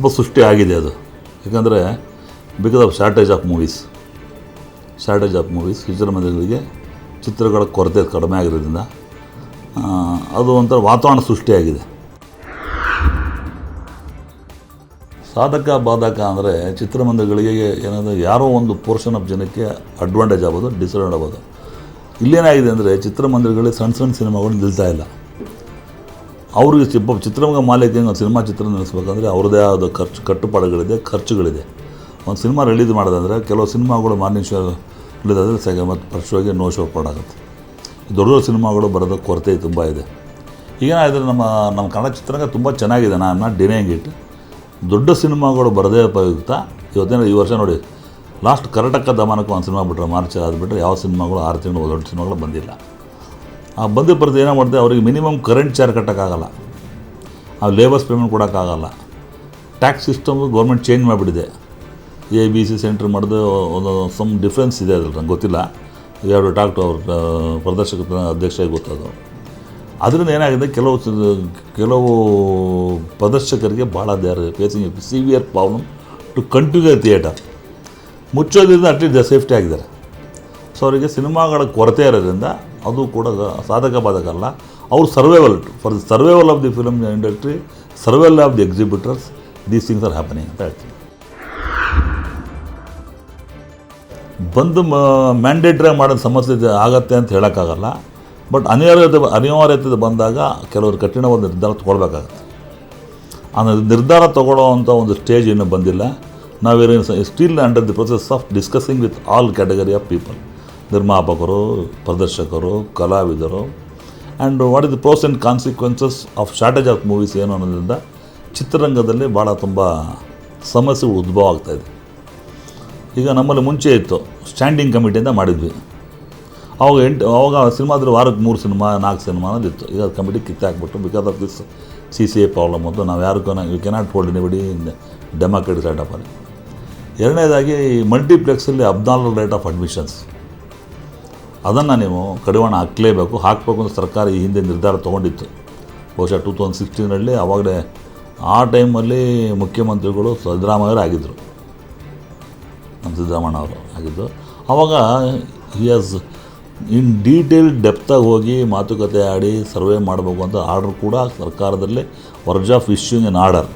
ಸ್ವಲ್ಪ ಸೃಷ್ಟಿ ಆಗಿದೆ ಅದು. ಯಾಕಂದರೆ because of shortage of movies shortage of movies ಚಿತ್ರಮಂದಿರಗಳಿಗೆ ಚಿತ್ರಗಳ ಕೊರತೆ ಕಡಿಮೆ ಆಗಿರೋದ್ರಿಂದ ಅದು ಒಂಥರ ವಾತಾವರಣ ಸೃಷ್ಟಿಯಾಗಿದೆ ಸಾಧಕ, ಬಾಧಕ ಅಂದರೆ ಚಿತ್ರಮಂದಿರಗಳಿಗೆ ಏನಂದರೆ ಯಾರೋ ಒಂದು ಪೋರ್ಷನ್ ಆಫ್ ಜನಕ್ಕೆ ಅಡ್ವಾಂಟೇಜ್ ಆಗ್ಬೋದು ಡಿಸ್ಅಡ್ವಾಂಟೇಜ್ ಆಗ್ಬೋದು. ಇಲ್ಲೇನಾಗಿದೆ ಅಂದರೆ ಚಿತ್ರಮಂದಿರಗಳಲ್ಲಿ ಸಣ್ಣ ಸಣ್ಣ ಸಿನಿಮಾಗಳು ನಿಲ್ತಾ ಇಲ್ಲ. ಅವ್ರಿಗೆ ಚಿಪ್ಪ ಚಿತ್ರರಂಗ ಮಾಲೀಕಂಗೆ ಒಂದು ಸಿನಿಮಾ ಚಿತ್ರ ನಡೆಸ್ಬೇಕಂದ್ರೆ ಅವ್ರದ್ದೇ ಆದ ಖರ್ಚು, ಕಟ್ಟುಪಾಡುಗಳಿದೆ, ಖರ್ಚುಗಳಿದೆ. ಒಂದು ಸಿನಿಮಾ ರಿಲೀಸ್ ಮಾಡೋದಂದರೆ ಕೆಲವು ಸಿನಿಮಾಗಳು ಮಾರ್ನಿಂಗ್ ಶೋ ರಿಲೀಸ್ ಆದರೆ ಸೆಕೆ ಮತ್ತು ನೋ ಶೋ ಪಾಡಾಗುತ್ತೆ ದೊಡ್ಡ ದೊಡ್ಡ ಸಿನಿಮಾಗಳು ಬರೋದು ಕೊರತೆ ತುಂಬ ಇದೆ. ಈಗೇನಾದರೆ ನಮ್ಮ ನಮ್ಮ ಕನ್ನಡ ಚಿತ್ರರಂಗ ತುಂಬ ಚೆನ್ನಾಗಿದೆ. ನಾನು ಡಿನೇಂಗ್ ಇಟ್ಟು ಇಟ್ ದೊಡ್ಡ ಸಿನಿಮಾಗಳು ಬರದೇ ಉಪಯುಕ್ತ. ಇವತ್ತೇನು ಈ ವರ್ಷ ನೋಡಿ ಲಾಸ್ಟ್ ಕರ್ನಾಟಕ ದಮನಕ್ಕೆ ಒಂದು ಸಿನಿಮಾ ಬಿಟ್ಟರೆ ಮಾರ್ಚ್ ಆದ್ಬಿಟ್ರೆ ಯಾವ ಸಿನಿಮಾಗಳು ಆರು ತಿಂಗಳು ದೊಡ್ಡ ಸಿನಿಮಾಗಳು ಬಂದಿಲ್ಲ. ಆ ಬಂದು ಬರೆದು ಏನೋ ಮಾಡಿದೆ ಅವ್ರಿಗೆ ಮಿನಿಮಮ್ ಕರೆಂಟ್ ಚಾರ್ಜ್ ಕಟ್ಟೋಕ್ಕಾಗಲ್ಲ. ಆ ಲೇಬರ್ಸ್ ಪೇಮೆಂಟ್ ಕೊಡೋಕ್ಕಾಗಲ್ಲ. ಟ್ಯಾಕ್ಸ್ ಸಿಸ್ಟಮ್ ಗೌರ್ಮೆಂಟ್ ಚೇಂಜ್ ಮಾಡಿಬಿಟ್ಟಿದೆ. ಎ ಬಿ ಸಿ ಸೆಂಟ್ರ್ ಮಾಡಿದು ಒಂದು ಸಮ್ ಡಿಫ್ರೆನ್ಸ್ ಇದೆ ಅದ್ರಲ್ಲಿ, ನಂಗೆ ಗೊತ್ತಿಲ್ಲ. ಎರಡು ಟಾಕ್ ಟು ಅವ್ರ ಪ್ರದರ್ಶಕ ಅಧ್ಯಕ್ಷರಿಗೆ ಗೊತ್ತದು. ಅದರಿಂದ ಏನಾಗಿದೆ? ಕೆಲವು ಕೆಲವು ಪ್ರದರ್ಶಕರಿಗೆ ಭಾಳ they are facing severe problem to continue theatre ಮುಚ್ಚೋದ್ರಿಂದ at least safety ಆಗಿದ್ದಾರೆ. ಸೊ ಅವರಿಗೆ ಸಿನಿಮಾಗಳ ಕೊರತೆ ಇರೋದ್ರಿಂದ ಅದು ಕೂಡ ಸಾಧಕ ಬಾಧಕ ಅಲ್ಲ ಅವ್ರು survival for the survival of the film industry survival of the exhibitors these things are happening ಅಂತ ಹೇಳ್ತೀನಿ. ಬಂದು ಮ್ಯಾಂಡೇಟ್ರಿ ಮಾಡೋದು ಸಮಸ್ಯೆ ಆಗತ್ತೆ ಅಂತ ಹೇಳೋಕ್ಕಾಗಲ್ಲ. ಬಟ್ ಅನಿವಾರ್ಯತೆ ಅನಿವಾರ್ಯತೆ ಬಂದಾಗ ಕೆಲವರು ಕಠಿಣವಾದ ನಿರ್ಧಾರ ತೊಗೊಳ್ಬೇಕಾಗತ್ತೆ. ಆ ನಿರ್ಧಾರ ತೊಗೊಳ್ಳೋ ಅಂಥ ಒಂದು ಸ್ಟೇಜ್ ಇನ್ನೂ ಬಂದಿಲ್ಲ. ನಾವೇನು still under the process of discussing with all category of people ನಿರ್ಮಾಪಕರು, ಪ್ರದರ್ಶಕರು, ಕಲಾವಿದರು. And what is the pros and consequences of shortage of movies ಏನು ಅನ್ನೋದ್ರಿಂದ ಚಿತ್ರರಂಗದಲ್ಲಿ ಭಾಳ ತುಂಬ ಸಮಸ್ಯೆ ಉದ್ಭವ ಆಗ್ತಾಯಿದೆ ಈಗ ನಮ್ಮಲ್ಲಿ ಮುಂಚೆ ಇತ್ತು ಸ್ಟ್ಯಾಂಡಿಂಗ್ ಕಮಿಟಿಯಿಂದ ಮಾಡಿದ್ವಿ. ಅವಾಗ ಎಂಟು, ಅವಾಗ ಸಿನಿಮಾದ್ರೆ ವಾರಕ್ಕೆ ಮೂರು ಸಿನಿಮಾ, ನಾಲ್ಕು ಸಿನಿಮಾ ಅನ್ನೋದಿತ್ತು ಈಗ ಕಮಿಟಿ ಕಿತ್ತೆ ಹಾಕ್ಬಿಟ್ಟು because of this C C A problem ಅಂತ ನಾವು ಯಾರಿಗೂ you cannot hold anybody democratic right of ಅಲ್ಲಿ ಎರಡನೇದಾಗಿ ಮಲ್ಟಿಪ್ಲೆಕ್ಸಲ್ಲಿ ಹದಿನಾಲ್ಕು ರೇಟ್ ಆಫ್ ಅಡ್ಮಿಷನ್ಸ್ ಅದನ್ನು ನೀವು ಕಡಿವಾಣ ಹಾಕಲೇಬೇಕು. ಹಾಕಬೇಕು ಅಂತ ಸರ್ಕಾರ ಈ ಹಿಂದೆ ನಿರ್ಧಾರ ತೊಗೊಂಡಿತ್ತು. ಬಹುಶಃ ಟೂ ತೌಸಂಡ್ ಸಿಕ್ಸ್ಟೀನಲ್ಲಿ ಆವಾಗಲೇ ಆ ಟೈಮಲ್ಲಿ ಮುಖ್ಯಮಂತ್ರಿಗಳು ಸಿದ್ದರಾಮಯ್ಯರು ಆಗಿದ್ದರು ನಮ್ಮ ಸಿದ್ದರಾಮಯ್ಯ ಅವರು ಆಗಿದ್ದರು ಆವಾಗ ಹಿ ಆಸ್ ಇನ್ ಡೀಟೇಲ್ ಡೆಪ್ತಾಗಿ ಹೋಗಿ ಮಾತುಕತೆ ಆಡಿ ಸರ್ವೆ ಮಾಡಬೇಕು ಅಂತ ಆರ್ಡರ್ ಕೂಡ ಸರ್ಕಾರದಲ್ಲಿ verge of issuing an order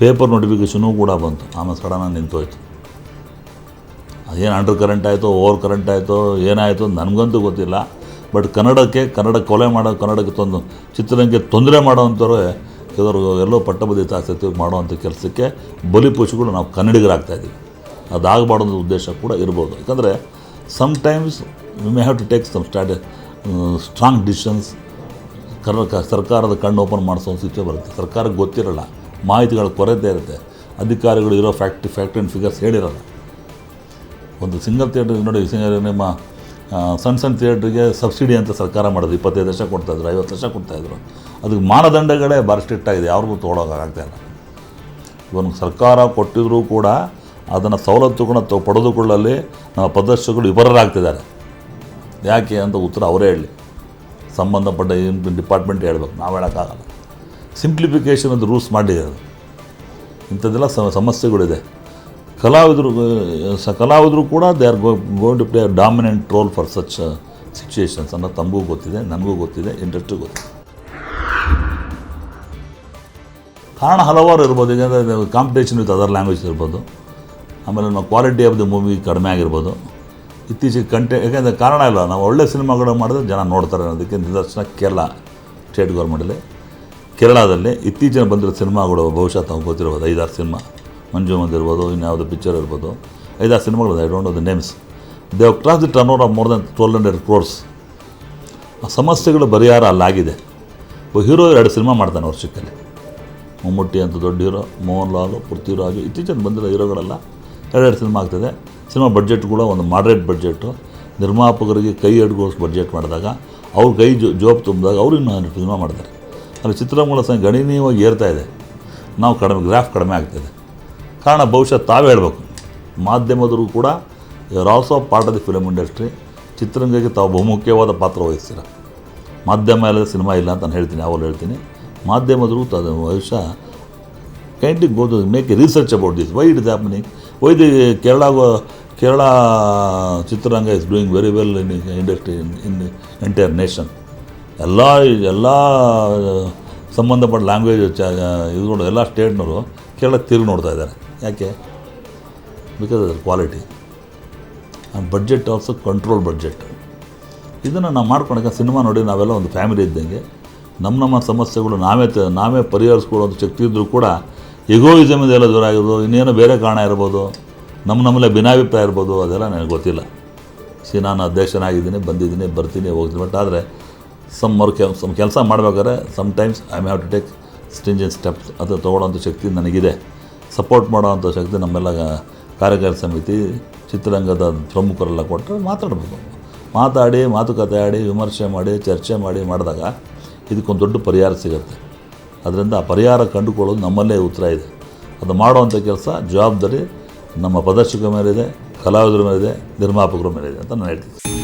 paper notification ಕೂಡ ಬಂತು. ಆಮೇಲೆ ಸಡನ್ನಾಗಿ ನಿಂತೋಯ್ತು. ಅದೇನು ಅಂಡರ್ ಕರೆಂಟ್ ಆಯಿತು ಓವರ್ ಕರೆಂಟ್ ಆಯಿತು, ಏನಾಯಿತು ನನಗಂತೂ ಗೊತ್ತಿಲ್ಲ. ಬಟ್ ಕನ್ನಡಕ್ಕೆ, ಕನ್ನಡ ಕೊಲೆ ಮಾಡೋ, ಕನ್ನಡಕ್ಕೆ ತೊಂದು, ಚಿತ್ರರಂಗಕ್ಕೆ ತೊಂದರೆ ಮಾಡೋವಂಥವ್ರು ಕೆಲವರು ಎಲ್ಲೋ ಪಟ್ಟಬದಿ ತಾಸ್ತಿ ಮಾಡುವಂಥ ಕೆಲಸಕ್ಕೆ ಬಲಿಪಶುಗಳು ನಾವು ಕನ್ನಡಿಗರಾಗ್ತಾಯಿದ್ದೀವಿ ಅದಾಗಬಾರ್ದು ಅನ್ನೋ ಉದ್ದೇಶ ಕೂಡ ಇರ್ಬೋದು. ಯಾಕಂದರೆ sometimes we may have to take some stat strong decisions Karnataka ಸರ್ಕಾರದ ಕಣ್ಣು ಓಪನ್ ಮಾಡಿಸೋ ಸಿಚುವೆ ಬರುತ್ತೆ. ಸರ್ಕಾರಕ್ಕೆ ಗೊತ್ತಿರಲ್ಲ. ಮಾಹಿತಿಗಳ ಕೊರತೆ ಇರುತ್ತೆ. ಅಧಿಕಾರಿಗಳು ಇರೋ ಫ್ಯಾಕ್ಟ್ರಿ ಫ್ಯಾಕ್ಟ್ರಿ ಆ್ಯಂಡ್ ಫಿಗರ್ಸ್ ಹೇಳಿರಲ್ಲ ಒಂದು ಸಿಂಗಲ್ ಥಿಯೇಟರ್ ನೋಡಿ ನಿಮ್ಮ ಸಣ್ಣ ಸಣ್ಣ ಥಿಯೇಟ್ರಿಗೆ ಸಬ್ಸಿಡಿ ಅಂತ ಸರ್ಕಾರ ಮಾಡೋದು ಇಪ್ಪತ್ತೈದು ಲಕ್ಷ ಕೊಡ್ತಾಯಿದ್ರು ಐವತ್ತು ಲಕ್ಷ ಕೊಡ್ತಾಯಿದ್ರು ಅದಕ್ಕೆ ಮಾನದಂಡಗಳೇ ಭಾರಿ ಸ್ಟ್ರಿಕ್ಟ್ ಆಗಿದೆ. ಯಾರಿಗೂ ತೊಗೊಳೋಕ್ಕಾಗ್ತಾಯಿಲ್ಲ ಇವನು ಸರ್ಕಾರ ಕೊಟ್ಟಿದ್ರೂ ಕೂಡ ಅದನ್ನು ಸವಲತ್ತುಗಳನ್ನ ತೊ, ಪಡೆದುಕೊಳ್ಳಲ್ಲಿ ನಮ್ಮ ಪ್ರದರ್ಶಕರು ವಿಫಲರಾಗ್ತಿದ್ದಾರೆ. ಯಾಕೆ ಅಂತ ಉತ್ತರ ಅವರೇ ಹೇಳಿ. ಸಂಬಂಧಪಟ್ಟ ಡಿಪಾರ್ಟ್ಮೆಂಟ್ ಹೇಳ್ಬೇಕು, ನಾವು ಹೇಳೋಕ್ಕಾಗಲ್ಲ. ಸಿಂಪ್ಲಿಫಿಕೇಷನ್ ಅಂತ ರೂಲ್ಸ್ ಮಾಡಿದೆ ಅದು. ಇಂಥದ್ದೆಲ್ಲ ಸಮಸ್ಯೆಗಳಿದೆ. ಕಲಾವಿದರು ಸ ಕಲಾವಿದರು ಕೂಡ they are go going to play dominant role for such situations ಅನ್ನೋ ತಮಗೂ ಗೊತ್ತಿದೆ ನನಗೂ ಗೊತ್ತಿದೆ ಇಂಡಸ್ಟ್ರಿ ಗೊತ್ತಿದೆ. ಕಾರಣ ಹಲವಾರು ಇರ್ಬೋದು ಏಕೆಂದರೆ ಕಾಂಪಿಟೇಷನ್ ವಿತ್ ಅದರ್ ಲ್ಯಾಂಗ್ವೇಜ್ ಇರ್ಬೋದು. ಆಮೇಲೆ ನಮ್ಮ ಕ್ವಾಲಿಟಿ ಆಫ್ ದ ಮೂವಿ ಕಡಿಮೆ ಆಗಿರ್ಬೋದು. ಇತ್ತೀಚೆಗೆ ಕಂಟೆ ಯಾಕೆಂದರೆ ಕಾರಣ ಇಲ್ಲ, ನಾವು ಒಳ್ಳೆ ಸಿನಿಮಾಗಳು ಮಾಡಿದ್ರೆ ಜನ ನೋಡ್ತಾರೆ ಅನ್ನೋದಕ್ಕೆ ನಿದರ್ಶನ ಕೇರಳ ಸ್ಟೇಟ್ ಗೌರ್ಮೆಂಟಲ್ಲಿ ಕೇರಳದಲ್ಲಿ ಇತ್ತೀಚಿನ ಬಂದಿರೋ ಸಿನಿಮಾಗಳು ಬಹುಶಃ ತಾವು ಗೊತ್ತಿರ್ಬೋದು, ಐದಾರು ಸಿನಿಮಾ. ಮಂಜು ಇರ್ಬೋದು ಇನ್ಯಾವುದೋ ಪಿಕ್ಚರ್ ಇರ್ಬೋದು. ಐದಾರು ಸಿನಿಮಾಗಳು I don't know the names they have cross the turnover of more than twelve hundred crores ಆ ಸಮಸ್ಯೆಗಳು ಪರಿಹಾರ ಅಲ್ಲಾಗಿದೆ. ಹೀರೋ ಎರಡು ಸಿನಿಮಾ ಮಾಡ್ತಾನೆ ವರ್ಷಕ್ಕಲ್ಲಿ. ಮಮ್ಮೂಟಿ ಅಂತ ದೊಡ್ಡ ಹೀರೋ ಮೋಹನ್ ಲಾಲು ಪೃಥ್ವಿರಾಜು ಇತ್ತೀಚೆಗೆ ಬಂದಿರೋ ಹೀರೋಗಳೆಲ್ಲ ಎರಡೆರಡು ಸಿನಿಮಾ ಆಗ್ತದೆ. ಸಿನಿಮಾ ಬಡ್ಜೆಟ್ ಕೂಡ ಒಂದು ಮಾಡ್ರೇಟ್ ಬಡ್ಜೆಟು ನಿರ್ಮಾಪಕರಿಗೆ ಕೈ ಅಡ್ಗೋಸ್ ಬಡ್ಜೆಟ್ ಮಾಡಿದಾಗ, ಅವ್ರ ಕೈ ಜೋ, ಜೋಬ್ ತುಂಬಿದಾಗ ಅವರು ಇನ್ನೂ ಸಿನಿಮಾ ಮಾಡ್ತಾರೆ. ಅಲ್ಲಿ ಚಿತ್ರಮೂಲ ಸಂಖ್ಯೆ ಗಣನೀಯವಾಗಿ ಏರ್ತಾ ಇದೆ. ನಾವು ಕಡಿಮೆ ಗ್ರಾಫ್ ಕಡಿಮೆ ಆಗ್ತಾಯಿದೆ ಕಾರಣ ಬಹುಶಃ ತಾವೇ ಹೇಳಬೇಕು. ಮಾಧ್ಯಮದವರು ಕೂಡ are also part of the film industry ಚಿತ್ರರಂಗಕ್ಕೆ ತಾವು ಬಹುಮುಖ್ಯವಾದ ಪಾತ್ರ ವಹಿಸ್ತೀರ. ಮಾಧ್ಯಮ ಇಲ್ಲದ ಸಿನಿಮಾ ಇಲ್ಲ ಅಂತ ನಾನು ಹೇಳ್ತೀನಿ, ಯಾವಾಗಲೂ ಹೇಳ್ತೀನಿ. ಮಾಧ್ಯಮದವರು ತದ ಬಹುಶಃ kindly go make a research about this why it is happening why the Kerala Kerala ಚಿತ್ರರಂಗ is doing very well in industry in in entire nation ಎಲ್ಲ ಎಲ್ಲ, ಸಂಬಂಧಪಟ್ಟ ಲ್ಯಾಂಗ್ವೇಜ್ ಚ ಇದುಗಳು ಎಲ್ಲ ಸ್ಟೇಟ್ನವರು ಕೇರಳ ತಿರುಗಿ ನೋಡ್ತಾ ಇದ್ದಾರೆ. ಯಾಕೆ? ಬಿಕಾಸ್ ಅದರ quality and budget also control budget ಇದನ್ನು ನಾವು ಮಾಡ್ಕೊಂಡಾಗ ಸಿನಿಮಾ ನೋಡಿ ನಾವೆಲ್ಲ ಒಂದು ಫ್ಯಾಮಿಲಿ ಇದ್ದಂಗೆ ನಮ್ಮ ನಮ್ಮ ಸಮಸ್ಯೆಗಳು ನಾವೇ ನಾವೇ ಪರಿಹರಿಸ್ಕೊಳ್ಳೋದು ಶಕ್ತಿ ಇದ್ದರೂ ಕೂಡ ಎಗೋಯಿಸಮ್ ಎಲ್ಲ ದೂರ ಆಗಿರ್ಬೋದು, ಇನ್ನೇನೋ ಬೇರೆ ಕಾರಣ ಇರ್ಬೋದು ನಮ್ಮ ನಮ್ಮಲ್ಲೇ ಭಿನ್ನಾಭಿಪ್ರಾಯ ಇರ್ಬೋದು, ಅದೆಲ್ಲ ನನಗೆ ಗೊತ್ತಿಲ್ಲ. ಸಿ, ನಾನು ಅಧ್ಯಕ್ಷನಾಗಿದ್ದೀನಿ, ಬಂದಿದ್ದೀನಿ, ಬರ್ತೀನಿ, ಹೋಗ್ತೀನಿ ಬಟ್ ಆದರೆ ಸಮ್ ವರ್ಕ್ ಸಮ್ ಕೆಲಸ ಮಾಡಬೇಕಾದ್ರೆ sometimes I have to take stringent steps ಅದು ತೊಗೊಳ್ಳೋಂಥ ಶಕ್ತಿ ನನಗಿದೆ. ಸಪೋರ್ಟ್ ಮಾಡೋವಂಥ ಶಕ್ತಿ ನಮ್ಮೆಲ್ಲ ಕಾರ್ಯಕಾರಿ ಸಮಿತಿ, ಚಿತ್ರರಂಗದ ಪ್ರಮುಖರೆಲ್ಲ ಕೊಟ್ಟರೆ ಮಾತಾಡಬೇಕು ಮಾತಾಡಿ, ಮಾತುಕತೆ ಆಡಿ, ವಿಮರ್ಶೆ ಮಾಡಿ, ಚರ್ಚೆ ಮಾಡಿ ಮಾಡಿದಾಗ ಇದಕ್ಕೊಂದು ದೊಡ್ಡ ಪರಿಹಾರ ಸಿಗುತ್ತೆ. ಅದರಿಂದ ಆ ಪರಿಹಾರ ಕಂಡುಕೊಳ್ಳೋದು ನಮ್ಮಲ್ಲೇ ಉತ್ತರ ಇದೆ. ಅದು ಮಾಡುವಂಥ ಕೆಲಸ ಜವಾಬ್ದಾರಿ ನಮ್ಮ ಪ್ರದರ್ಶಕರ ಮೇಲಿದೆ, ಕಲಾವಿದರ ಮೇಲಿದೆ, ನಿರ್ಮಾಪಕರ ಮೇಲಿದೆ ಅಂತ ನಾನು ಹೇಳ್ತೀನಿ.